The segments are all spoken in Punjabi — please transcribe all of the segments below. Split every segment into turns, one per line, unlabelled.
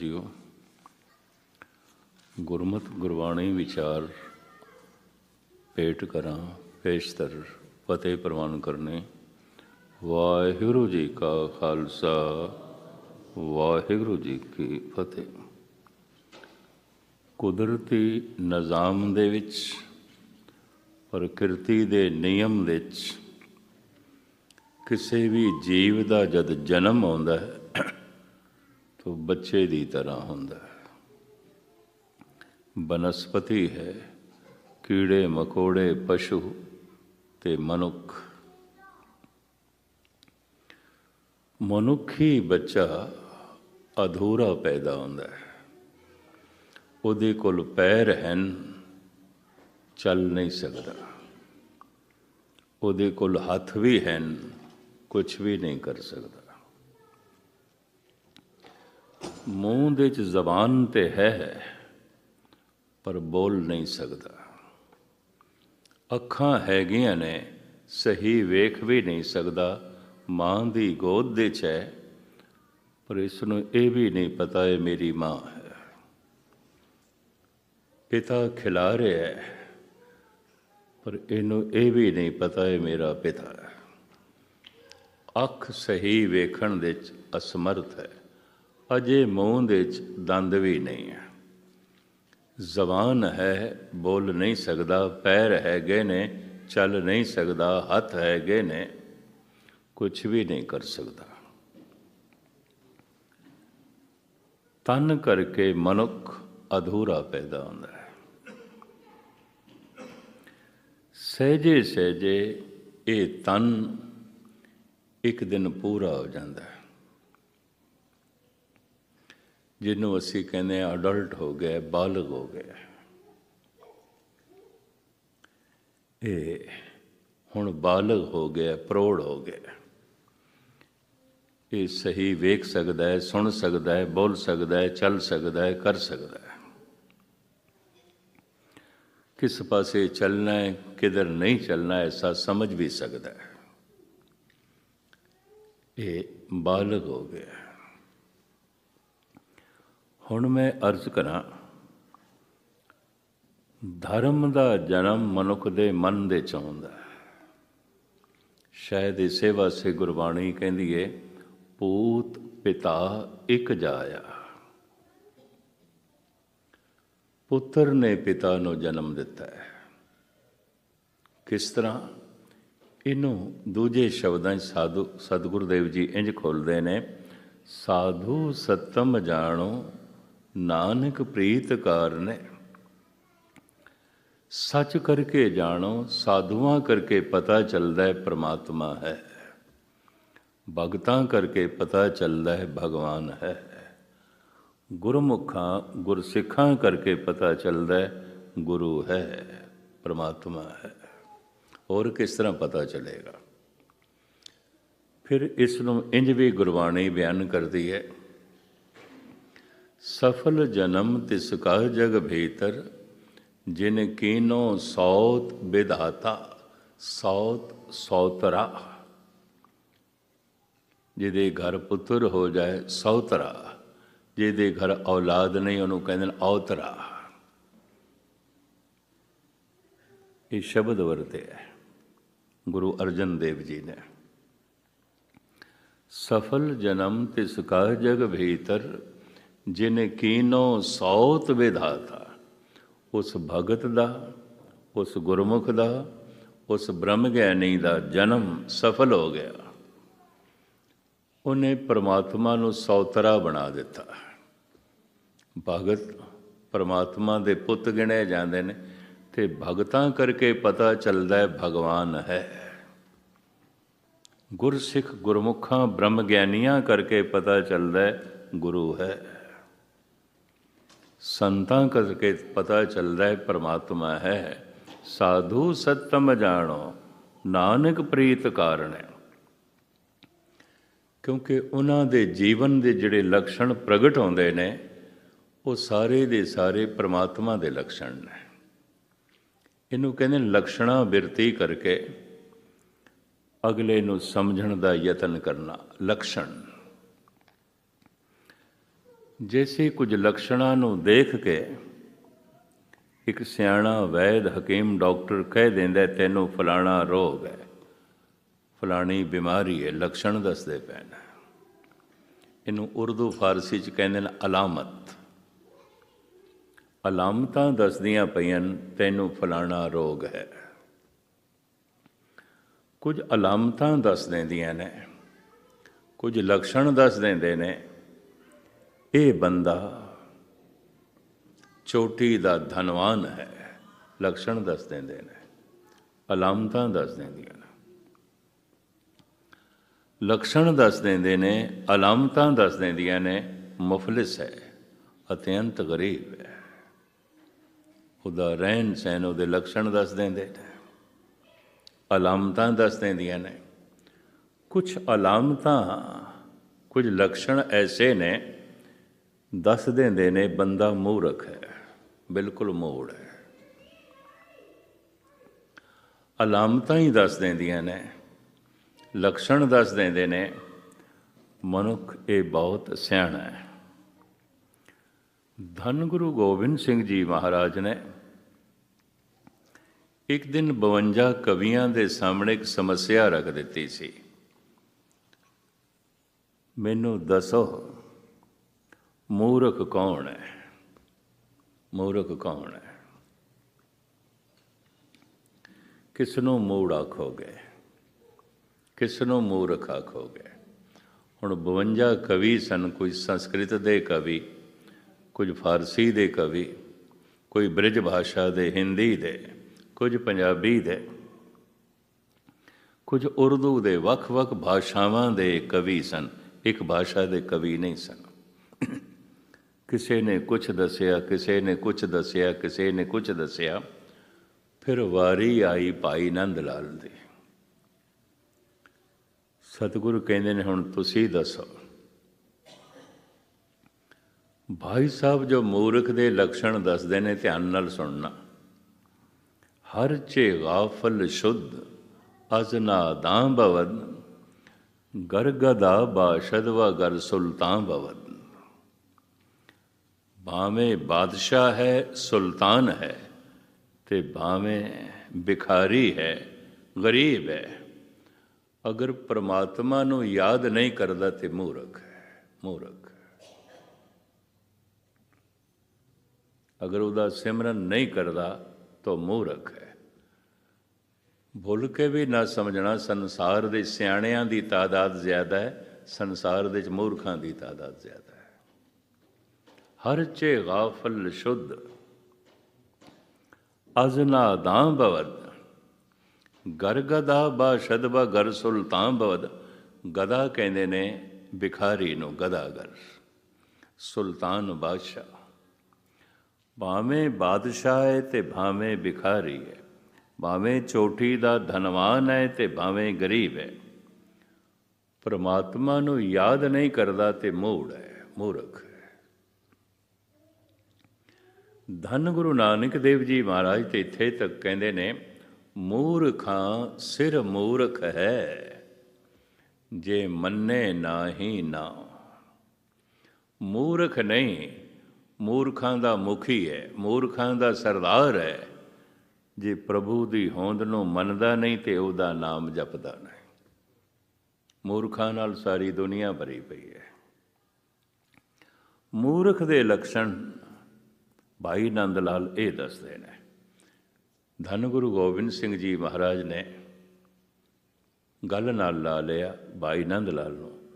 ਜੀਓ। ਗੁਰਮਤ, ਗੁਰਬਾਣੀ ਵਿਚਾਰ ਪੇਟ ਕਰਾਂ, ਪੇਸ਼ਤਰ ਫਤਿਹ ਪ੍ਰਵਾਨ ਕਰਨੇ। ਵਾਹਿਗੁਰੂ ਜੀ ਕਾ ਖਾਲਸਾ, ਵਾਹਿਗੁਰੂ ਜੀ ਕੀ ਫਤਿਹ। ਕੁਦਰਤੀ ਨਿਜ਼ਾਮ ਦੇ ਵਿੱਚ, ਪ੍ਰਕਿਰਤੀ ਦੇ ਨਿਯਮ ਵਿੱਚ, ਕਿਸੇ ਵੀ ਜੀਵ ਦਾ ਜਦ ਜਨਮ ਆਉਂਦਾ ਹੈ ਤਾਂ ਬੱਚੇ ਦੀ ਤਰ੍ਹਾਂ ਹੁੰਦਾ ਹੈ। ਬਨਸਪਤੀ ਹੈ, ਕੀੜੇ, ਮਕੌੜੇ, ਪਸ਼ੂ ਤੇ ਮਨੁੱਖ। ਮਨੁੱਖੀ ਬੱਚਾ ਅਧੂਰਾ ਪੈਦਾ ਹੁੰਦਾ ਹੈ। ਉਹਦੇ ਕੋਲ ਪੈਰ ਹਨ, ਚੱਲ ਨਹੀਂ ਸਕਦਾ। ਉਹਦੇ ਕੋਲ ਹੱਥ ਵੀ ਹਨ ਕੁਝ ਵੀ ਨਹੀਂ ਕਰ ਸਕਦਾ। ਮੂੰਹ ਦੇ ਚ ਜ਼ਬਾਨ ਤੇ ਹੈ ਪਰ ਬੋਲ ਨਹੀਂ ਸਕਦਾ। ਅੱਖਾਂ ਹੈਗੀਆਂ ਨੇ, ਸਹੀ ਵੇਖ ਵੀ ਨਹੀਂ ਸਕਦਾ। ਮਾਂ ਦੀ ਗੋਦ ਦੇ ਚ ਹੈ, ਪਰ ਇਸ ਨੂੰ ਇਹ ਵੀ ਨਹੀਂ ਪਤਾ ਇਹ ਮੇਰੀ ਮਾਂ ਹੈ। ਪਿਤਾ ਖਿਲਾ ਰਿਹਾ ਹੈ, ਪਰ ਇਹਨੂੰ ਇਹ ਵੀ ਨਹੀਂ ਪਤਾ ਇਹ ਮੇਰਾ ਪਿਤਾ ਹੈ। ਅੱਖ ਸਹੀ ਵੇਖਣ ਦੇ ਚ ਅਸਮਰਥ ਹੈ। ਅਜੇ ਮੂੰਹ ਦੇ ਵਿੱਚ ਦੰਦ ਵੀ ਨਹੀਂ ਹੈ। ਜ਼ਬਾਨ ਹੈ, ਬੋਲ ਨਹੀਂ ਸਕਦਾ, ਪੈਰ ਹੈਗੇ ਨੇ, ਚੱਲ ਨਹੀਂ ਸਕਦਾ, ਹੱਥ ਹੈਗੇ ਨੇ ਕੁਝ ਵੀ ਨਹੀਂ ਕਰ ਸਕਦਾ। ਤਨ ਕਰਕੇ ਮਨੁੱਖ ਅਧੂਰਾ ਪੈਦਾ ਹੁੰਦਾ ਹੈ। ਸਹਜੇ ਸਹਜੇ ਇਹ ਤਨ ਇੱਕ ਦਿਨ ਪੂਰਾ ਹੋ ਜਾਂਦਾ ਹੈ। ਜਿਹਨੂੰ ਅਸੀਂ ਕਹਿੰਦੇ ਆ ਅਡਲਟ ਹੋ ਗਿਆ ਬਾਲਗ ਹੋ ਗਿਆ ਇਹ ਹੁਣ ਬਾਲਗ ਹੋ ਗਿਆ ਪ੍ਰੋੜ ਹੋ ਗਿਆ ਇਹ ਸਹੀ ਵੇਖ ਸਕਦਾ ਹੈ, ਸੁਣ ਸਕਦਾ ਹੈ, ਬੋਲ ਸਕਦਾ ਹੈ, ਚੱਲ ਸਕਦਾ ਹੈ, ਕਰ ਸਕਦਾ ਹੈ। ਕਿਸ ਪਾਸੇ ਚੱਲਣਾ ਹੈ, ਕਿਧਰ ਨਹੀਂ ਚੱਲਣਾ ਐਸਾ ਸਮਝ ਵੀ ਸਕਦਾ ਹੈ। ਇਹ ਬਾਲਗ ਹੋ ਗਿਆ। ਹੁਣ ਮੈਂ ਅਰਜ਼ ਕਰਾਂ, ਧਰਮ ਦਾ ਜਨਮ ਮਨੁੱਖ ਦੇ ਮਨ ਦੇ ਚ ਆਉਂਦਾ ਹੈ। ਸ਼ਾਇਦ ਇਸੇ ਵਾਸਤੇ ਗੁਰਬਾਣੀ ਕਹਿੰਦੀ ਏ ਪੂਤ ਪਿਤਾ ਇੱਕ ਜਾਇਆ। ਪੁੱਤਰ ਨੇ ਪਿਤਾ ਨੂੰ ਜਨਮ ਦਿੱਤਾ ਹੈ। ਕਿਸ ਤਰ੍ਹਾਂ? ਇਹਨੂੰ ਦੂਜੇ ਸ਼ਬਦਾਂ 'ਚ ਸਾਧੂ ਸਤਿਗੁਰਦੇਵ ਜੀ ਇੰਜ ਖੋਲਦੇ ਨੇ, ਸਾਧੂ ਸਤਮ ਜਾਣੋ ਨਾਨਕ ਪ੍ਰੀਤ ਕਾਰਨੇ ਸੱਚ ਕਰਕੇ ਜਾਣੋ ਸਾਧੂਆਂ ਕਰਕੇ ਪਤਾ ਚੱਲਦਾ ਹੈ ਪ੍ਰਮਾਤਮਾ ਹੈ ਭਗਤਾਂ ਕਰਕੇ ਪਤਾ ਚੱਲਦਾ ਹੈ ਭਗਵਾਨ ਹੈ ਗੁਰਮੁਖਾਂ ਗੁਰਸਿੱਖਾਂ ਕਰਕੇ ਪਤਾ ਚੱਲਦਾ ਹੈ ਗੁਰੂ ਹੈ ਪ੍ਰਮਾਤਮਾ ਹੈ ਹੋਰ ਕਿਸ ਤਰ੍ਹਾਂ ਪਤਾ ਚੱਲੇਗਾ ਫਿਰ ਇਸ ਨੂੰ ਇੰਜ ਵੀ ਗੁਰਬਾਣੀ ਬਿਆਨ ਕਰਦੀ ਹੈ ਸਫਲ ਜਨਮ ਤਿਸ ਕਾ ਜਗ ਭੀਤਰ, ਜਿਨ ਕੀਨੋ ਸੌਤ ਵਿਧਾਤਾ ਸੌਤ ਸੌਤਰਾ। ਜਿਹਦੇ ਘਰ ਪੁੱਤਰ ਹੋ ਜਾਏ ਸੌਤਰਾ, ਜਿਹਦੇ ਘਰ ਔਲਾਦ ਨਹੀਂ ਉਹਨੂੰ ਕਹਿੰਦੇ ਨੇ ਔਤਰਾ। ਇਹ ਸ਼ਬਦ ਵਰਤੇ ਹੈ, ਗੁਰੂ ਅਰਜਨ ਦੇਵ ਜੀ ਨੇ। ਸਫਲ ਜਨਮ ਤਿਸ ਕਾ ਜਗ ਭੀਤਰ ਜਿਨ ਕੀਨੋ ਸੌਤ ਵਿਧਾਤਾ, ਉਸ ਭਗਤ ਦਾ, ਉਸ ਗੁਰਮੁਖ ਦਾ, ਉਸ ਬ੍ਰਹਮ ਗਿਆਨੀ ਦਾ ਜਨਮ ਸਫਲ ਹੋ ਗਿਆ। ਉਹਨੇ ਪ੍ਰਮਾਤਮਾ ਨੂੰ ਸੌਤਰਾ ਬਣਾ ਦਿੱਤਾ। ਭਗਤ ਪ੍ਰਮਾਤਮਾ ਦੇ ਪੁੱਤ ਗਿਣੇ ਜਾਂਦੇ ਨੇ ਤੇ ਭਗਤਾਂ ਕਰਕੇ ਪਤਾ ਚੱਲਦਾ ਹੈ ਭਗਵਾਨ ਹੈ। ਗੁਰਸਿੱਖ ਗੁਰਮੁਖਾਂ ਬ੍ਰਹਮ ਗਿਆਨੀਆਂ ਕਰਕੇ ਪਤਾ ਚੱਲਦਾ ਹੈ ਗੁਰੂ ਹੈ। ਸੰਤਾਂ ਕਰਕੇ ਪਤਾ ਚੱਲਦਾ ਹੈ ਪਰਮਾਤਮਾ ਹੈ। ਸਾਧੂ ਸਤਮ ਜਾਣੋ, ਨਾਨਕ ਪ੍ਰੀਤ ਕਾਰਨ ਹੈ। ਕਿਉਂਕਿ ਉਹਨਾਂ ਦੇ ਜੀਵਨ ਦੇ ਜਿਹੜੇ ਲੱਛਣ ਪ੍ਰਗਟ ਹੁੰਦੇ ਨੇ, ਉਹ ਸਾਰੇ ਦੇ ਸਾਰੇ ਪ੍ਰਮਾਤਮਾ ਦੇ ਲੱਛਣ ਨੇ। ਇਹਨੂੰ ਕਹਿੰਦੇ ਲਕਸ਼ਣਾ ਬਿਰਤੀ ਕਰਕੇ ਅਗਲੇ ਨੂੰ ਸਮਝਣ ਦਾ ਯਤਨ ਕਰਨਾ, ਲਕਸ਼ਣ। ਜੈਸੇ ਕੁਝ ਲਕਸ਼ਣਾਂ ਨੂੰ ਦੇਖ ਕੇ ਇੱਕ ਸਿਆਣਾ ਵੈਦ ਹਕੀਮ ਡਾਕਟਰ ਕਹਿ ਦਿੰਦਾ, ਤੈਨੂੰ ਫਲਾਣਾ ਰੋਗ ਹੈ। ਫਲਾਣੀ ਬਿਮਾਰੀ ਹੈ, ਲਕਸ਼ਣ ਦੱਸਦੇ ਪਏ ਨੇ। ਇਹਨੂੰ ਉਰਦੂ ਫਾਰਸੀ ਚ ਕਹਿੰਦੇ ਨੇ ਅਲਾਮਤ। ਅਲਾਮਤਾਂ ਦੱਸਦੀਆਂ ਪਈਆਂ ਤੈਨੂੰ ਫਲਾਣਾ ਰੋਗ ਹੈ। ਕੁਝ ਅਲਾਮਤਾਂ ਦੱਸ ਦਿੰਦੀਆਂ ਨੇ, ਕੁਝ ਲਕਸ਼ਣ ਦੱਸ ਦਿੰਦੇ ਨੇ ਇਹ ਬੰਦਾ ਚੋਟੀ ਦਾ ਧਨਵਾਨ ਹੈ, ਲਕਸ਼ਣ ਦੱਸ ਦਿੰਦੇ ਨੇ, ਅਲਾਮਤਾਂ ਦੱਸ ਦਿੰਦੀਆਂ ਨੇ। ਲਕਸ਼ਣ ਦੱਸ ਦਿੰਦੇ ਨੇ, ਅਲਾਮਤਾਂ ਦੱਸ ਦਿੰਦੀਆਂ ਨੇ, ਮੁਫਲਿਸ ਹੈ ਅਤਿਅੰਤ ਗਰੀਬ ਹੈ। ਉਹਦਾ ਰਹਿਣ ਸਹਿਣ ਉਹਦੇ ਲਕਸ਼ਣ ਦੱਸ ਦਿੰਦੇ ਨੇ, ਅਲਾਮਤਾਂ ਦੱਸ ਦਿੰਦੀਆਂ ਨੇ। ਕੁਝ ਅਲਾਮਤਾਂ, ਕੁਝ ਲਕਸ਼ਣ ਐਸੇ ਨੇ ਦੱਸ ਦਿੰਦੇ ਨੇ ਬੰਦਾ ਮੂਰਖ ਹੈ, ਬਿਲਕੁਲ ਮੋੜ ਹੈ। ਅਲਾਮਤਾਂ ਹੀ ਦੱਸ ਦਿੰਦੀਆਂ ਨੇ, ਲਕਸ਼ਣ ਦੱਸ ਦਿੰਦੇ ਨੇ, ਮਨੁੱਖ ਇਹ ਬਹੁਤ ਸਿਆਣਾ ਹੈ। ਧੰਨ ਗੁਰੂ ਗੋਬਿੰਦ ਸਿੰਘ ਜੀ ਮਹਾਰਾਜ ਨੇ ਇੱਕ ਦਿਨ 52 ਕਵੀਆਂ ਦੇ ਸਾਹਮਣੇ ਇੱਕ ਸਮੱਸਿਆ ਰੱਖ ਦਿੱਤੀ ਸੀ। ਮੈਨੂੰ ਦੱਸੋ ਮੂਰਖ ਕੌਣ ਹੈ? ਮੂਰਖ ਕੌਣ ਹੈ? ਕਿਸ ਨੂੰ ਮੂੜ ਆਖੋਗੇ? ਕਿਸ ਨੂੰ ਮੂਰਖ ਆਖੋਗੇ? ਹੁਣ 52 ਕਵੀ ਸਨ, ਕੋਈ ਸੰਸਕ੍ਰਿਤ ਦੇ ਕਵੀ, ਕੁਝ ਫਾਰਸੀ ਦੇ ਕਵੀ, ਕੋਈ ਬ੍ਰਿਜ ਭਾਸ਼ਾ ਦੇ, ਹਿੰਦੀ ਦੇ, ਕੁਝ ਪੰਜਾਬੀ ਦੇ, ਕੁਝ ਉਰਦੂ ਦੇ ਵੱਖ-ਵੱਖ ਭਾਸ਼ਾਵਾਂ ਦੇ ਕਵੀ ਸਨ। ਇੱਕ ਭਾਸ਼ਾ ਦੇ ਕਵੀ ਨਹੀਂ ਸਨ। ਕਿਸੇ ਨੇ ਕੁਝ ਦੱਸਿਆ, ਕਿਸੇ ਨੇ ਕੁਝ ਦੱਸਿਆ, ਕਿਸੇ ਨੇ ਕੁਝ ਦੱਸਿਆ, ਫਿਰ ਵਾਰੀ ਆਈ ਭਾਈ ਨੰਦ ਲਾਲ ਦੀ। ਸਤਿਗੁਰੂ ਕਹਿੰਦੇ ਨੇ, ਹੁਣ ਤੁਸੀਂ ਦੱਸੋ, ਭਾਈ ਸਾਹਿਬ ਜੋ ਮੂਰਖ ਦੇ ਲੱਛਣ ਦੱਸਦੇ ਨੇ, ਧਿਆਨ ਨਾਲ ਸੁਣਨਾ। ਹਰ ਚੇ ਗਾਫਲ ਸ਼ੁੱਧ ਅਜ਼ਨਾ ਦਾਂ ਬਵਦ ਗਰਗਦਾ ਬਾਸ਼ਦ ਵਾ ਗਰ ਸੁਲਤਾਂ ਬਵਦ ਭਾਵੇਂ ਬਾਦਸ਼ਾਹ ਹੈ, ਸੁਲਤਾਨ ਹੈ, ਤੇ ਭਾਵੇਂ ਭਿਖਾਰੀ ਹੈ, ਗਰੀਬ ਹੈ। ਅਗਰ ਪ੍ਰਮਾਤਮਾ ਨੂੰ ਯਾਦ ਨਹੀਂ ਕਰਦਾ ਤੇ ਮੂਰਖ ਹੈ, ਮੂਰਖ ਅਗਰ ਉਹਦਾ ਸਿਮਰਨ ਨਹੀਂ ਕਰਦਾ ਤਾਂ ਮੂਰਖ ਹੈ। ਭੁੱਲ ਕੇ ਵੀ ਨਾ ਸਮਝਣਾ, ਸੰਸਾਰ ਦੇ ਸਿਆਣਿਆਂ ਦੀ ਤਾਦਾਦ ਜ਼ਿਆਦਾ ਹੈ, ਸੰਸਾਰ ਦੇ ਮੂਰਖਾਂ ਦੀ ਤਾਦਾਦ ਜ਼ਿਆਦਾ ਹੈ ਹਰ ਚੇ ਗਾਫਲ ਸ਼ੁੱਧ ਅਜ਼ਨਾ ਦਾਂ ਬਵਦ। ਗਰਗਦਾ ਬਾ ਸ਼ਦਬਾ ਗਰ ਸੁਲਤਾਨ ਬਵਦ, ਗਦਾ ਕਹਿੰਦੇ ਨੇ ਭਿਖਾਰੀ ਨੂੰ ਗਦਾਗਰ ਸੁਲਤਾਨ ਬਾਦਸ਼ਾਹ, ਭਾਵੇਂ ਬਾਦਸ਼ਾਹ ਹੈ ਤੇ ਭਾਵੇਂ ਭਿਖਾਰੀ ਹੈ ਭਾਵੇਂ ਚੋਟੀ ਦਾ ਧਨਵਾਨ ਹੈ ਤੇ ਭਾਵੇਂ ਗਰੀਬ ਹੈ ਪਰਮਾਤਮਾ ਨੂੰ ਯਾਦ ਨਹੀਂ ਕਰਦਾ ਤੇ ਮੂੜ ਹੈ ਮੂਰਖ ਹੈ ਧੰਨ ਗੁਰੂ ਨਾਨਕ ਦੇਵ ਜੀ ਮਹਾਰਾਜ ਤੇ ਇੱਥੇ ਤੱਕ ਕਹਿੰਦੇ ਨੇ, ਮੂਰਖਾਂ ਸਿਰ ਮੂਰਖ ਹੈ, ਜੇ ਮੰਨੇ ਨਾਹੀ ਨਾ। ਮੂਰਖ ਨਹੀਂ, ਮੂਰਖਾਂ ਦਾ ਮੁਖੀ ਹੈ, ਮੂਰਖਾਂ ਦਾ ਸਰਦਾਰ ਹੈ। ਜੇ ਪ੍ਰਭੂ ਦੀ ਹੋਂਦ ਨੂੰ ਮੰਨਦਾ ਨਹੀਂ ਤੇ ਉਹਦਾ ਨਾਮ ਜਪਦਾ ਨਹੀਂ। ਮੂਰਖਾਂ ਨਾਲ ਸਾਰੀ ਦੁਨੀਆ ਭਰੀ ਪਈ ਹੈ। ਮੂਰਖ ਦੇ ਲੱਛਣ ਭਾਈ ਨੰਦ ਲਾਲ ਇਹ ਦੱਸਦੇ ਨੇ। ਧੰਨ ਗੁਰੂ ਗੋਬਿੰਦ ਸਿੰਘ ਜੀ ਮਹਾਰਾਜ ਨੇ ਗੱਲ ਨਾਲ ਲਾ ਲਿਆ ਭਾਈ ਨੰਦ ਲਾਲ ਨੂੰ।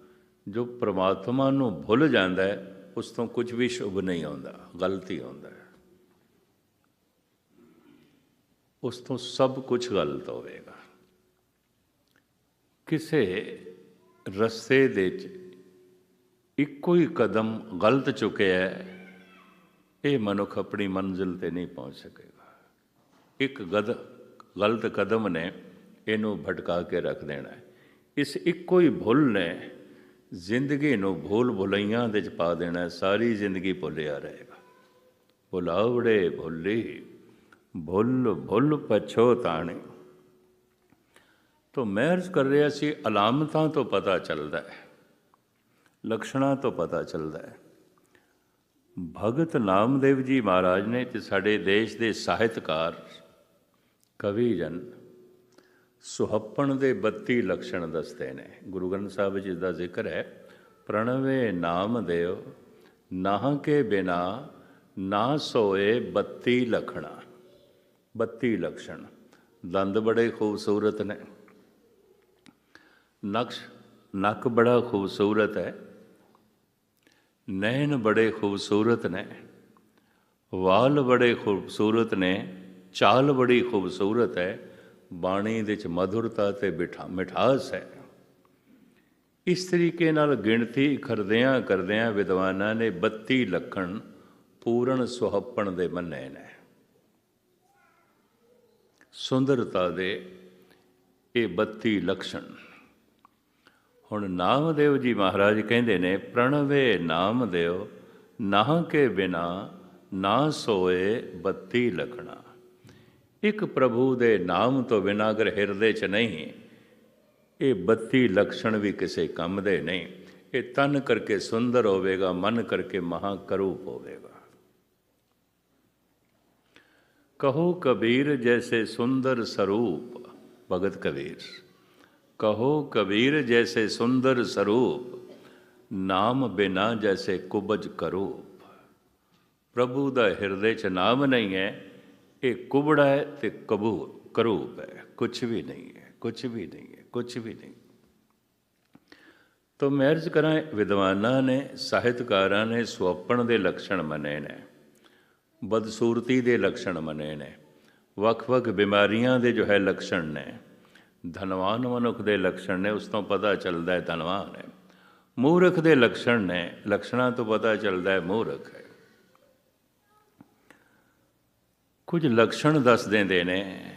ਜੋ ਪ੍ਰਮਾਤਮਾ ਨੂੰ ਭੁੱਲ ਜਾਂਦਾ ਹੈ, ਉਸ ਤੋਂ ਕੁਝ ਵੀ ਸ਼ੁਭ ਨਹੀਂ ਆਉਂਦਾ, ਗਲਤੀ ਆਉਂਦਾ ਹੈ। ਉਸ ਤੋਂ ਸਭ ਕੁਝ ਗਲਤ ਹੋਵੇਗਾ। ਕਿਸੇ ਰਸਤੇ ਦੇ ਵਿੱਚ ਇੱਕੋ ਹੀ ਕਦਮ ਗਲਤ ਚੁੱਕਿਆ ਹੈ ਇਹ ਮਨੁੱਖ ਆਪਣੀ ਮੰਜ਼ਿਲ ਤੇ ਨਹੀਂ ਪਹੁੰਚ ਸਕੇਗਾ। ਇੱਕ ਗਦ, ਗਲਤ ਕਦਮ ਨੇ ਇਹਨੂੰ ਭਟਕਾ ਕੇ ਰੱਖ ਦੇਣਾ ਹੈ। ਇਸ ਇੱਕੋ ਹੀ ਭੁੱਲ ਨੇ ਜ਼ਿੰਦਗੀ ਨੂੰ ਭੁੱਲ ਭੁਲਈਆਂ ਦੇ ਚ ਪਾ ਦੇਣਾ ਸਾਰੀ ਜ਼ਿੰਦਗੀ ਭੁੱਲਿਆ ਰਹੇਗਾ। ਭੁਲਾਵੜੇ ਭੁੱਲੀ, ਭੁੱਲ ਭੁੱਲ ਪਛੋਤਾਣੀ ਤੋਂ ਮੈਂ ਅਰਜ਼ ਕਰ ਰਿਹਾ ਸੀ, ਅਲਾਮਤਾਂ ਤੋਂ ਪਤਾ ਚੱਲਦਾ ਹੈ, ਲਕਸ਼ਣਾਂ ਤੋਂ ਪਤਾ ਚੱਲਦਾ ਹੈ। ਭਗਤ ਨਾਮਦੇਵ ਜੀ ਮਹਾਰਾਜ ਨੇ ਤੇ ਸਾਡੇ ਦੇਸ਼ ਦੇ ਸਾਹਿਤਕਾਰ ਕਵੀ ਜਨ ਸੁਹੱਪਣ ਦੇ 32 ਲੱਛਣ ਦੱਸਦੇ ਨੇ। ਗੁਰੂ ਗ੍ਰੰਥ ਸਾਹਿਬ ਵਿੱਚ ਇਸ ਦਾ ਜ਼ਿਕਰ ਹੈ, ਪ੍ਰਣਵੇ ਨਾਮਦੇਵ ਨਾਹ ਕੇ ਬਿਨਾ ਨਾ ਸੋਏ 32 ਲਖਣਾ। 32 ਲਖਣ ਦੰਦ ਬੜੇ ਖੂਬਸੂਰਤ ਨੇ। ਨਕਸ਼, ਨੱਕ ਬੜਾ ਖੂਬਸੂਰਤ ਹੈ। ਨੈਣ ਬੜੇ ਖੂਬਸੂਰਤ ਨੇ, ਵਾਲ ਬੜੇ ਖੂਬਸੂਰਤ ਨੇ, ਚਾਲ ਬੜੀ ਖੂਬਸੂਰਤ ਹੈ, ਬਾਣੀ ਦੇ ਵਿੱਚ ਮధుਰਤਾ ਤੇ ਬਿਠਾ, ਮਿਠਾਸ ਹੈ। ਇਸ ਤਰੀਕੇ ਨਾਲ ਗਿਣਤੀ ਕਰਦਿਆਂ ਕਰਦਿਆਂ ਵਿਦਵਾਨਾਂ ਨੇ 32 ਲੱਖਣ ਪੂਰਨ ਸੁਹੱਪਣ ਦੇ ਮੰਨੇ ਨੇ। ਸੁੰਦਰਤਾ ਦੇ ਇਹ 32 ਲੱਖਣ ਹੁਣ ਨਾਮਦੇਵ ਜੀ ਮਹਾਰਾਜ ਕਹਿੰਦੇ ਨੇ, ਪ੍ਰਣਵੇ ਨਾਮਦੇਵ ਨਾਹ ਕੇ ਬਿਨਾ ਨਾ ਸੋਏ 32 ਲਖਣਾ। ਇੱਕ ਪ੍ਰਭੂ ਦੇ ਨਾਮ ਤੋਂ ਬਿਨਾ ਅਗਰ ਹਿਰਦੇ 'ਚ ਨਹੀਂ, ਇਹ 32 ਲક્ષਣ ਵੀ ਕਿਸੇ ਕੰਮ ਦੇ ਨਹੀਂ। ਇਹ ਤਨ ਕਰਕੇ ਸੁੰਦਰ ਹੋਵੇਗਾ, ਮਨ ਕਰਕੇ ਮਹਾ ਕਰੂਪ ਹੋਵੇਗਾ। ਕਹੋ ਕਬੀਰ ਜੈਸੇ ਸੁੰਦਰ ਸਰੂਪ, ਭਗਤ ਕਬੀਰ। कहो कबीर जैसे सुंदर स्वरूप ਨਾਮ ਬਿਨਾ ਜੈਸੇ ਕੁਬਜ ਕਰੂਪ। ਪ੍ਰਭੂ ਦਾ ਹਿਰਦੇ 'ਚ ਨਾਮ ਨਹੀਂ ਹੈ, ਇਹ ਕੁਬੜਾ ਹੈ ਤੇ ਕਬੂਰ, ਕਰੂਪ ਹੈ। ਕੁਝ ਵੀ ਨਹੀਂ ਹੈ ਕੁਝ ਵੀ ਨਹੀਂ ਹੈ ਕੁਝ ਵੀ ਨਹੀਂ। ਤੋ ਮੈਂ ਅਰਜ਼ ਕਰਾਂ, ਵਿਦਵਾਨਾਂ ਨੇ, ਸਾਹਿਤਕਾਰਾਂ ਨੇ ਸੁਪਣ ਦੇ ਲੱਛਣ ਮੰਨੇ ਨੇ, ਬਦਸੂਰਤੀ ਦੇ ਲੱਛਣ ਮੰਨੇ ਨੇ, ਵੱਖ-ਵੱਖ ਬਿਮਾਰੀਆਂ ਦੇ ਜੋ ਹੈ ਲੱਛਣ ਨੇ। ਧਨਵਾਨ ਮਨੁੱਖ ਦੇ ਲਕਸ਼ਣ ਨੇ, ਉਸ ਤੋਂ ਪਤਾ ਚੱਲਦਾ ਹੈ ਧਨਵਾਨ ਹੈ। ਮੂਰਖ ਦੇ ਲਕਸ਼ਣ ਨੇ, ਲਕਸ਼ਣਾ ਤੋਂ ਪਤਾ ਚੱਲਦਾ ਹੈ ਮੂਰਖ ਹੈ। ਕੁਝ ਲਕਸ਼ਣ ਦੱਸ ਦਿੰਦੇ ਨੇ।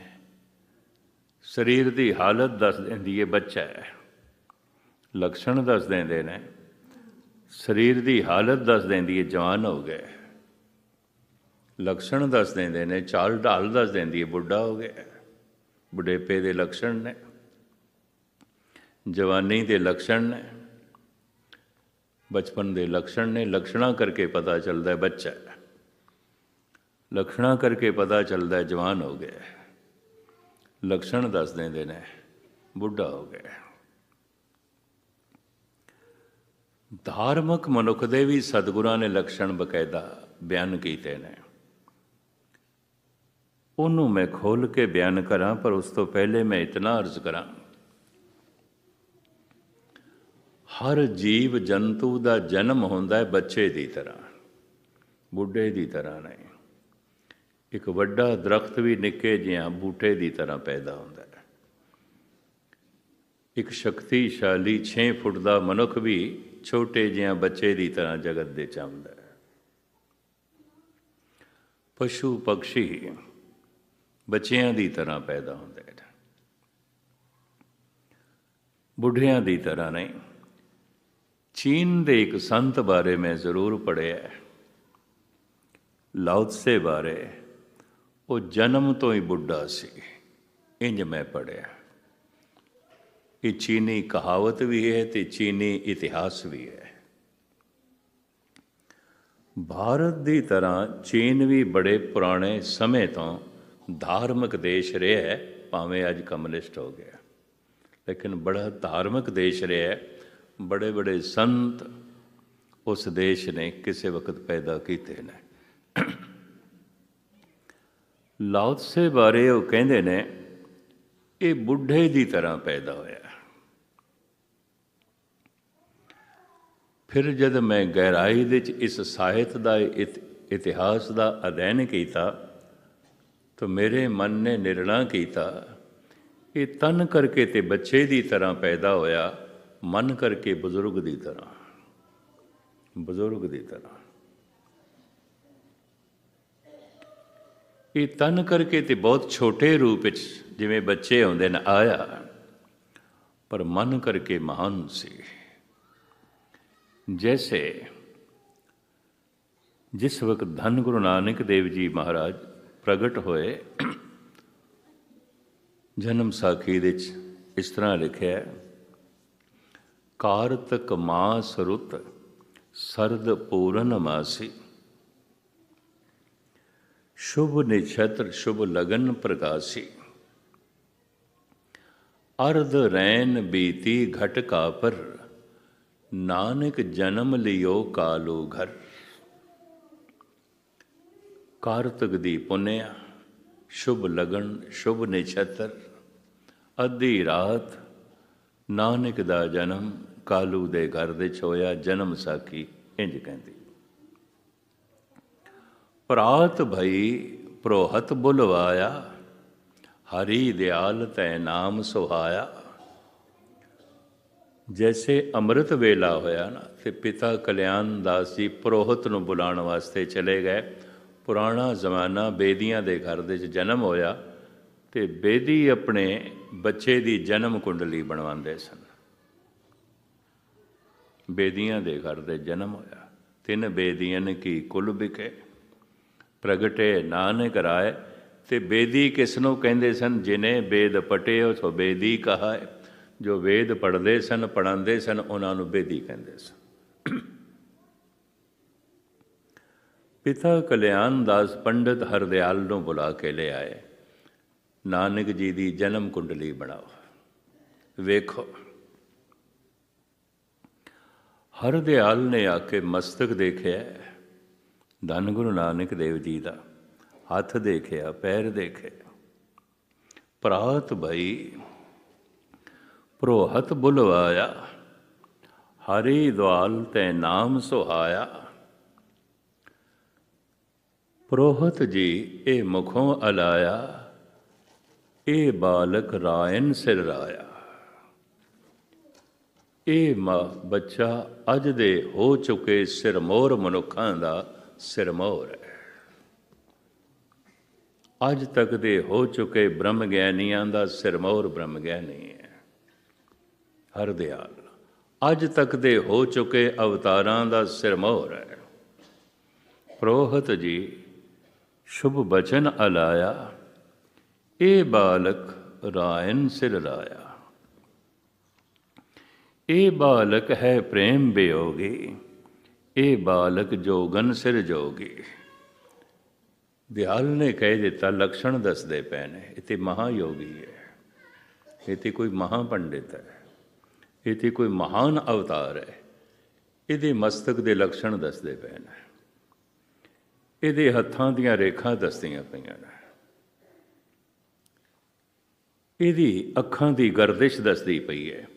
ਸਰੀਰ ਦੀ ਹਾਲਤ ਦੱਸ ਦਿੰਦੀ ਹੈ, ਬੱਚਾ ਹੈ। ਲਕਸ਼ਣ ਦੱਸ ਦਿੰਦੇ ਨੇ। ਸਰੀਰ ਦੀ ਹਾਲਤ ਦੱਸ ਦਿੰਦੀ ਹੈ, ਜਵਾਨ ਹੋ ਗਏ ਲਕਸ਼ਣ ਦੱਸ ਦਿੰਦੇ ਨੇ, ਚਾਲ ਢਾਲ ਦੱਸ ਦਿੰਦੀ ਹੈ, ਬੁੱਢਾ ਹੋ ਗਿਆ ਬੁਢੇਪੇ ਦੇ ਲੱਛਣ ਨੇ, ਜਵਾਨੀ ਦੇ ਲੱਛਣ ਨੇ, ਬਚਪਨ ਦੇ ਲੱਛਣ ਨੇ ਲੱਛਣਾ ਕਰਕੇ ਪਤਾ ਚੱਲਦਾ ਹੈ ਬੱਚਾ ਲੱਛਣਾ ਕਰਕੇ ਪਤਾ ਚੱਲਦਾ ਹੈ ਜਵਾਨ ਹੋ ਗਿਆ ਲੱਛਣ ਦੱਸ ਦਿੰਦੇ ਨੇ, ਬੁੱਢਾ ਹੋ ਗਿਆ ਧਾਰਮਿਕ ਮਨੁੱਖ ਦੇ ਵੀ ਸਤਿਗੁਰਾਂ ਨੇ ਲੱਛਣ ਬਕਾਇਦਾ ਬਿਆਨ ਕੀਤੇ ਨੇ। ਉਹਨੂੰ ਮੈਂ ਖੋਲ ਕੇ ਬਿਆਨ ਕਰਾਂ, ਪਰ ਉਸ ਤੋਂ ਪਹਿਲੇ ਮੈਂ ਇਤਨਾ ਅਰਜ਼ ਕਰਾਂ। ਹਰ ਜੀਵ ਜੰਤੂ ਦਾ ਜਨਮ ਹੁੰਦਾ ਹੈ ਬੱਚੇ ਦੀ ਤਰ੍ਹਾਂ, ਬੁੱਢੇ ਦੀ ਤਰ੍ਹਾਂ ਨਹੀਂ। ਇੱਕ ਵੱਡਾ ਦਰਖਤ ਵੀ ਨਿੱਕੇ ਜਿਹਾ ਬੂਟੇ ਦੀ ਤਰ੍ਹਾਂ ਪੈਦਾ ਹੁੰਦਾ ਹੈ। ਇੱਕ ਸ਼ਕਤੀਸ਼ਾਲੀ 6 ਫੁੱਟ ਦਾ ਮਨੁੱਖ ਵੀ ਛੋਟੇ ਜਿਹਾ ਬੱਚੇ ਦੀ ਤਰ੍ਹਾਂ ਜਗਤ ਦੇ ਚ ਆਉਂਦਾ ਹੈ। ਪਸ਼ੂ ਪੰਛੀ ਬੱਚਿਆਂ ਦੀ ਤਰ੍ਹਾਂ ਪੈਦਾ ਹੁੰਦਾ ਨੇ ਬੁੱਢਿਆਂ ਦੀ ਤਰ੍ਹਾਂ ਨਹੀਂ। ਚੀਨ ਦੇ ਇੱਕ ਸੰਤ ਬਾਰੇ ਮੈਂ ਜ਼ਰੂਰ ਪੜ੍ਹਿਆ ਲਾਉਤਸੇ ਬਾਰੇ ਉਹ ਜਨਮ ਤੋਂ ਹੀ ਬੁੱਢਾ ਸੀ, ਇੰਜ ਮੈਂ ਪੜ੍ਹਿਆ ਇਹ ਚੀਨੀ ਕਹਾਵਤ ਵੀ ਹੈ ਤੇ ਚੀਨੀ ਇਤਿਹਾਸ ਵੀ ਹੈ। ਭਾਰਤ ਦੀ ਤਰ੍ਹਾਂ ਚੀਨ ਵੀ ਬੜੇ ਪੁਰਾਣੇ ਸਮੇਂ ਤੋਂ ਧਾਰਮਿਕ ਦੇਸ਼ ਰਿਹਾ ਹੈ, ਭਾਵੇਂ ਅੱਜ ਕਮਿਊਨਿਸਟ ਹੋ ਗਿਆ। ਲੇਕਿਨ ਬੜਾ ਧਾਰਮਿਕ ਦੇਸ਼ ਰਿਹਾ ਹੈ, ਬੜੇ ਬੜੇ ਸੰਤ ਉਸ ਦੇਸ਼ ਨੇ ਕਿਸੇ ਵਕਤ ਪੈਦਾ ਕੀਤੇ ਨੇ। ਲਾਉਤਸੇ ਬਾਰੇ ਉਹ ਕਹਿੰਦੇ ਨੇ, ਇਹ ਬੁੱਢੇ ਦੀ ਤਰ੍ਹਾਂ ਪੈਦਾ ਹੋਇਆ। ਫਿਰ ਜਦ ਮੈਂ ਗਹਿਰਾਈ ਵਿੱਚ ਇਸ ਸਾਹਿਤ ਦਾ ਇਤਿਹਾਸ ਦਾ ਅਧਿਐਨ ਕੀਤਾ ਤਾਂ ਮੇਰੇ ਮਨ ਨੇ ਨਿਰਣਾ ਕੀਤਾ। ਇਹ ਤਨ ਕਰਕੇ ਤੇ ਬੱਚੇ ਦੀ ਤਰ੍ਹਾਂ ਪੈਦਾ ਹੋਇਆ, ਮਨ ਕਰਕੇ ਬਜ਼ੁਰਗ ਦੀ ਤਰ੍ਹਾਂ। ਬਜ਼ੁਰਗ ਦੀ ਤਰ੍ਹਾਂ। ਇਹ ਤਨ ਕਰਕੇ ਤੇ ਬਹੁਤ ਛੋਟੇ ਰੂਪ ਵਿੱਚ ਜਿਵੇਂ ਬੱਚੇ ਹੁੰਦੇ ਨੇ, ਆਇਆ। ਪਰ ਮਨ ਕਰਕੇ ਮਹਾਨ ਸੀ। ਜੈਸੇ ਜਿਸ ਵਕਤ ਧੰਨ ਗੁਰੂ ਨਾਨਕ ਦੇਵ ਜੀ ਮਹਾਰਾਜ ਪ੍ਰਗਟ ਹੋਏ, ਜਨਮ ਸਾਖੀ ਵਿੱਚ ਇਸ ਤਰ੍ਹਾਂ ਲਿਖਿਆ ਕਾਰਤਕ ਮਾਸ ਰੁੱਤ ਸਰਦ ਪੂਰਨ ਮਾਸੀ। ਸ਼ੁਭ ਨਿਛਤਰ, ਸ਼ੁਭ ਲਗਨ ਪ੍ਰਕਾਸ਼ੀ। ਅਰਧ ਰੈਨ ਬੀਤੀ ਘਟ ਕਾਪਰ, ਨਾਨਕ ਜਨਮ ਲਿਓ ਕਾਲੋ ਘਰ। ਕਾਰਤਕ ਦੀ ਪੁੰਨਿਆ, ਸ਼ੁਭ ਲਗਨ, ਸ਼ੁਭ ਨਿਛਤਰ, ਅੱਧੀ ਰਾਤ ਨਾਨਕ ਦਾ ਜਨਮ ਕਾਲੂ ਦੇ ਘਰ ਦੇ ਹੋਇਆ, ਜਨਮ ਸਾਖੀ, ਇੰਜ ਕਹਿੰਦੀ। ਪ੍ਰਾਤ ਭਈ ਪ੍ਰੋਹਤ ਬੁਲਵਾਇਆ, ਹਰੀ ਦਿਆਲ ਤੈ ਨਾਮ ਸੁਹਾਇਆ। ਜੈਸੇ ਅੰਮ੍ਰਿਤ ਵੇਲਾ ਹੋਇਆ ਨਾ, ਤੇ ਪਿਤਾ ਕਲਿਆਣ ਦਾਸ ਜੀ ਪ੍ਰੋਹਤ ਨੂੰ ਬੁਲਾਉਣ ਵਾਸਤੇ ਚਲੇ ਗਏ। ਪੁਰਾਣਾ ਜ਼ਮਾਨਾ ਬੇਦੀਆਂ ਦੇ ਘਰ ਦੇ ਵਿੱਚ ਜਨਮ ਹੋਇਆ ਤੇ ਬੇਦੀ ਆਪਣੇ ਬੱਚੇ ਦੀ ਜਨਮ ਕੁੰਡਲੀ ਬਣਵਾਉਂਦੇ ਸਨ। ਬੇਦੀਆਂ ਦੇ ਘਰ ਦੇ ਜਨਮ ਹੋਇਆ। ਤਿੰਨ ਬੇਦੀਆਂ ਨੇ ਕੀ ਕੁਲ ਬਿਕੇ ਪ੍ਰਗਟੇ ਨਾਨਕ ਰਾਏ ਤੇ ਬੇਦੀ ਕਿਸ ਨੂੰ ਕਹਿੰਦੇ ਸਨ? ਜਿਨੇ ਵੇਦ ਪਟੇ ਸੋ ਬੇਦੀ ਕਹਾ ਜੋ ਵੇਦ ਪੜ੍ਹਦੇ ਸਨ ਪੜਾਉਂਦੇ ਸਨ, ਉਹਨਾਂ ਨੂੰ ਬੇਦੀ ਕਹਿੰਦੇ ਸਨ। ਪਿਤਾ ਕਲਿਆਣ ਦਾਸ ਪੰਡਤ ਹਰਦਿਆਲ ਨੂੰ ਬੁਲਾ ਕੇ ਲੈ ਆਏ। ਨਾਨਕ ਜੀ ਦੀ ਜਨਮ ਕੁੰਡਲੀ ਬਣਾਓ। ਵੇਖੋ। ਹਰਦਿਆਲ ਨੇ ਆ ਕੇ ਮਸਤਕ ਦੇਖਿਆ। ਧੰਨ ਗੁਰੂ ਨਾਨਕ ਦੇਵ ਜੀ ਦਾ ਹੱਥ ਦੇਖਿਆ, ਪੈਰ ਦੇਖਿਆ ਪ੍ਰਾਤ ਭਈ ਪ੍ਰੋਹਤ ਬੁਲਵਾਇਆ। ਹਰੀ ਦਵਾਲ ਤੈ ਨਾਮ ਸੁਹਾਇਆ। ਪ੍ਰੋਹਤ ਜੀ, ਇਹ ਮੁਖੋਂ ਅਲਾਇਆ, ਇਹ ਬਾਲਕ ਰਾਇਨ ਸਿਰ ਰਾਇਆ। ਇਹ ਮਾ ਬੱਚਾ ਅੱਜ ਦੇ ਹੋ ਚੁੱਕੇ ਸਿਰਮੌਰ ਮਨੁੱਖਾਂ ਦਾ ਸਿਰਮੌਰ ਹੈ। ਅੱਜ ਤੱਕ ਦੇ ਹੋ ਚੁੱਕੇ ਬ੍ਰਹਮ ਗਿਆਨੀਆਂ ਦਾ ਸਿਰਮੋਰ ਬ੍ਰਹਮ ਗਿਆਨੀ ਹੈ। ਹਰ ਦਿਆਲ ਅੱਜ ਤੱਕ ਦੇ ਹੋ ਚੁੱਕੇ ਅਵਤਾਰਾਂ ਦਾ ਸਿਰਮੌਰ ਹੈ। ਪ੍ਰੋਹਤ ਜੀ ਸ਼ੁਭ ਬਚਨ ਅਲਾਇਆ ਇਹ ਬਾਲਕ ਰਾਇਨ ਸਿਰ ਰਾਇਆ ਇਹ ਬਾਲਕ ਹੈ ਪ੍ਰੇਮ ਬਿਯੋਗੀ ਇਹ ਬਾਲਕ ਜੋਗਨ ਸਿਰ ਜੋਗੀ। ਦਿਆਲ ਨੇ ਕਹਿ ਦਿੱਤਾ, ਲਕਸ਼ਣ ਦੱਸਦੇ ਪਏ ਨੇ ਇਹ ਤੇ ਮਹਾਯੋਗੀ ਹੈ। ਇਹ ਤੇ ਕੋਈ ਮਹਾ ਪੰਡਿਤ ਹੈ, ਇਹ ਤੇ ਕੋਈ ਮਹਾਨ ਅਵਤਾਰ ਹੈ। ਇਹਦੇ ਮਸਤਕ ਦੇ ਲਕਸ਼ਣ ਦੱਸਦੇ ਪਏ ਨੇ ਇਹਦੇ ਹੱਥਾਂ ਦੀਆਂ ਰੇਖਾਂ ਦੱਸਦੀਆਂ ਪਈਆਂ ਨੇ। ਇਹਦੀ ਅੱਖਾਂ ਦੀ ਗਰਦਿਸ਼ ਦੱਸਦੀ ਪਈ ਹੈ।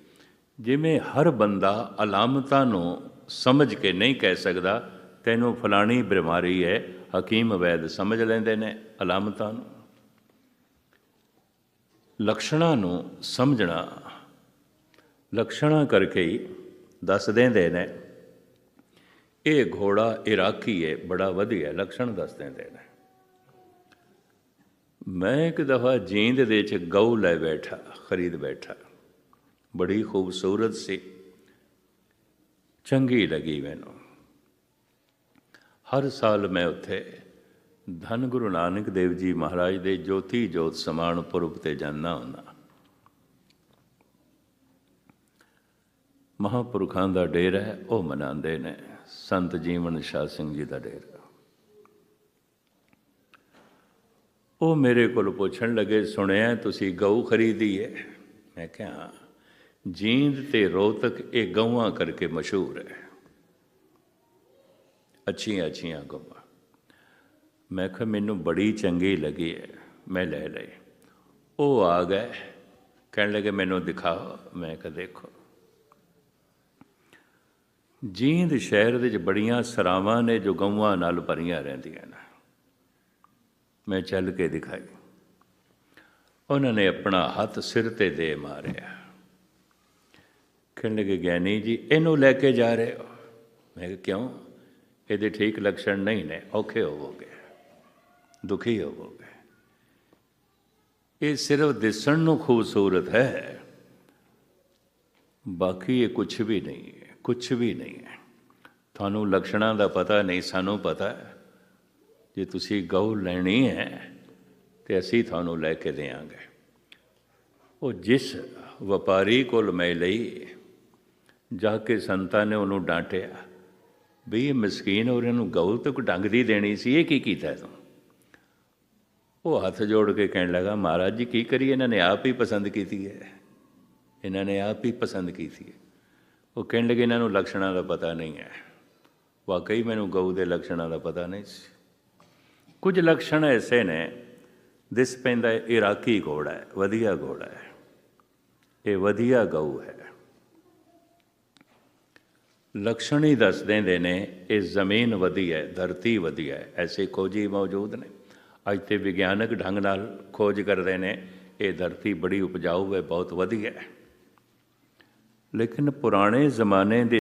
ਜਿਵੇਂ ਹਰ ਬੰਦਾ ਅਲਾਮਤਾਂ ਨੂੰ ਸਮਝ ਕੇ ਨਹੀਂ ਕਹਿ ਸਕਦਾ, ਤੈਨੂੰ ਫਲਾਣੀ ਬਿਮਾਰੀ ਹੈ, ਹਕੀਮ ਵੈਦ ਸਮਝ ਲੈਂਦੇ ਨੇ ਅਲਾਮਤਾਂ ਨੂੰ। ਲਕਸ਼ਣਾਂ ਨੂੰ ਸਮਝਣਾ। ਲਕਸ਼ਣਾਂ ਕਰਕੇ ਹੀ ਦੱਸ ਦਿੰਦੇ ਨੇ ਇਹ ਘੋੜਾ ਇਰਾਕੀ ਹੈ, ਬੜਾ ਵਧੀਆ ਲਕਸ਼ਣ ਦੱਸ ਦਿੰਦੇ ਨੇ। ਮੈਂ ਇੱਕ ਦਫਾ ਜੀਂਦ ਦੇ ਚ ਗਊ ਲੈ ਬੈਠਾ, ਖਰੀਦ ਬੈਠਾ। ਬੜੀ ਖੂਬਸੂਰਤ ਸੀ। ਚੰਗੀ ਲੱਗੀ ਮੈਨੂੰ। ਹਰ ਸਾਲ ਮੈਂ ਉੱਥੇ ਧੰਨ ਗੁਰੂ ਨਾਨਕ ਦੇਵ ਜੀ ਮਹਾਰਾਜ ਦੇ ਜੋਤੀ ਜੋਤ ਸਮਾਨ ਪੁਰਬ ਤੇ ਜਾਂਦਾ ਹੁੰਦਾ। ਮਹਾਪੁਰਖਾਂ ਦਾ ਡੇਰਾ ਹੈ, ਉਹ ਮਨਾਉਂਦੇ ਨੇ। ਸੰਤ ਜੀਵਨ ਸ਼ਾਹ ਸਿੰਘ ਜੀ ਦਾ ਡੇਰਾ। ਉਹ ਮੇਰੇ ਕੋਲ ਪੁੱਛਣ ਲੱਗੇ, ਸੁਣਿਆ ਤੁਸੀਂ ਗਊ ਖਰੀਦੀ ਹੈ ਮੈਂ ਕਿਹਾ, ਜੀਂਦ ਤੇ ਰੋਤਕ ਇਹ ਗਊਆਂ ਕਰਕੇ ਮਸ਼ਹੂਰ ਹੈ। ਅੱਛੀਆਂ ਅੱਛੀਆਂ ਗਊਆਂ। ਮੈਂ ਕਿਹਾ, ਮੈਨੂੰ ਬੜੀ ਚੰਗੀ ਲੱਗੀ ਹੈ। ਮੈਂ ਲੈ ਲਈ। ਉਹ ਆ ਗਏ। ਕਹਿਣ ਲੱਗੇ, ਮੈਨੂੰ ਦਿਖਾਓ। ਮੈਂ ਕਿਹਾ, ਦੇਖੋ। ਜੀਂਦ ਸ਼ਹਿਰ ਦੇ ਵਿੱਚ ਬੜੀਆਂ ਸਰਾਵਾਂ ਨੇ ਜੋ ਗਊਆਂ ਨਾਲ ਭਰੀਆਂ ਰਹਿੰਦੀਆਂ ਨੇ। ਮੈਂ ਚੱਲ ਕੇ ਦਿਖਾਈ। ਉਹਨਾਂ ਨੇ ਆਪਣਾ ਹੱਥ ਸਿਰ ਤੇ ਦੇ ਮਾਰਿਆ। ਕਹਿਣ ਲੱਗੇ ਗਿਆਨੀ ਜੀ, ਇਹਨੂੰ ਲੈ ਕੇ ਜਾ ਰਹੇ ਹੋ? ਮੈਂ ਕਿਹਾ, ਕਿਉਂ? ਇਹਦੇ ਠੀਕ ਲੱਛਣ ਨਹੀਂ ਨੇ, ਔਖੇ ਹੋਵੋਗੇ। ਦੁਖੀ ਹੋਵੋਗੇ। ਇਹ ਸਿਰਫ ਦਿਸਣ ਨੂੰ ਖੂਬਸੂਰਤ ਹੈ। ਬਾਕੀ ਇਹ ਕੁਝ ਵੀ ਨਹੀਂ। ਕੁਝ ਵੀ ਨਹੀਂ ਹੈ। ਤੁਹਾਨੂੰ ਲਕਸ਼ਣਾਂ ਦਾ ਪਤਾ ਨਹੀਂ, ਸਾਨੂੰ ਪਤਾ ਹੈ। ਜੇ ਤੁਸੀਂ ਗਊ ਲੈਣੀ ਹੈ, ਤੇ ਅਸੀਂ ਤੁਹਾਨੂੰ ਲੈ ਕੇ ਦੇਵਾਂਗੇ। ਉਹ ਜਿਸ ਵਪਾਰੀ ਕੋਲ ਮੈਂ ਲਈ, ਜਾ ਕੇ ਸੰਤਾਂ ਨੇ ਉਹਨੂੰ ਡਾਂਟਿਆ, ਵੀ ਇਹ ਮਸਕੀਨ ਔਰ ਇਹਨੂੰ ਗਊ ਤੱਕ ਡੰਗ ਦੀ ਦੇਣੀ ਸੀ, ਇਹ ਕੀ ਕੀਤਾ ਤੂੰ? ਉਹ ਹੱਥ ਜੋੜ ਕੇ ਕਹਿਣ ਲੱਗਾ, ਮਹਾਰਾਜ ਜੀ, ਕੀ ਕਰੀਏ? ਇਹਨਾਂ ਨੇ ਆਪ ਹੀ ਪਸੰਦ ਕੀਤੀ ਹੈ। ਇਹਨਾਂ ਨੇ ਆਪ ਹੀ ਪਸੰਦ ਕੀਤੀ ਹੈ। ਉਹ ਕਹਿਣ ਲੱਗੇ ਇਹਨਾਂ ਨੂੰ ਲੱਛਣਾਂ ਦਾ ਪਤਾ ਨਹੀਂ ਹੈ। ਵਾਕਈ ਮੈਨੂੰ ਗਊ ਦੇ ਲੱਛਣਾਂ ਦਾ ਪਤਾ ਨਹੀਂ ਸੀ। ਕੁਝ ਲੱਛਣ ਐਸੇ ਨੇ, ਦਿਸ ਪੈਂਦਾ ਇਰਾਕੀ ਘੋੜਾ ਹੈ, ਵਧੀਆ ਘੋੜਾ ਹੈ। ਇਹ ਵਧੀਆ ਗਊ ਹੈ। ਲਕਸ਼ਣ ਹੀ ਦੱਸ ਦਿੰਦੇ ਨੇ, ਇਹ ਜ਼ਮੀਨ ਵਧੀਆ ਹੈ, ਧਰਤੀ ਵਧੀਆ ਹੈ, ਐਸੇ ਖੋਜੀ ਮੌਜੂਦ ਨੇ। ਅੱਜ ਤੇ ਵਿਗਿਆਨਕ ਢੰਗ ਨਾਲ ਖੋਜ ਕਰਦੇ ਨੇ, ਇਹ ਧਰਤੀ ਬੜੀ ਉਪਜਾਊ ਹੈ, ਬਹੁਤ ਵਧੀਆ ਹੈ। ਲੇਕਿਨ ਪੁਰਾਣੇ ਜ਼ਮਾਨੇ ਦੇ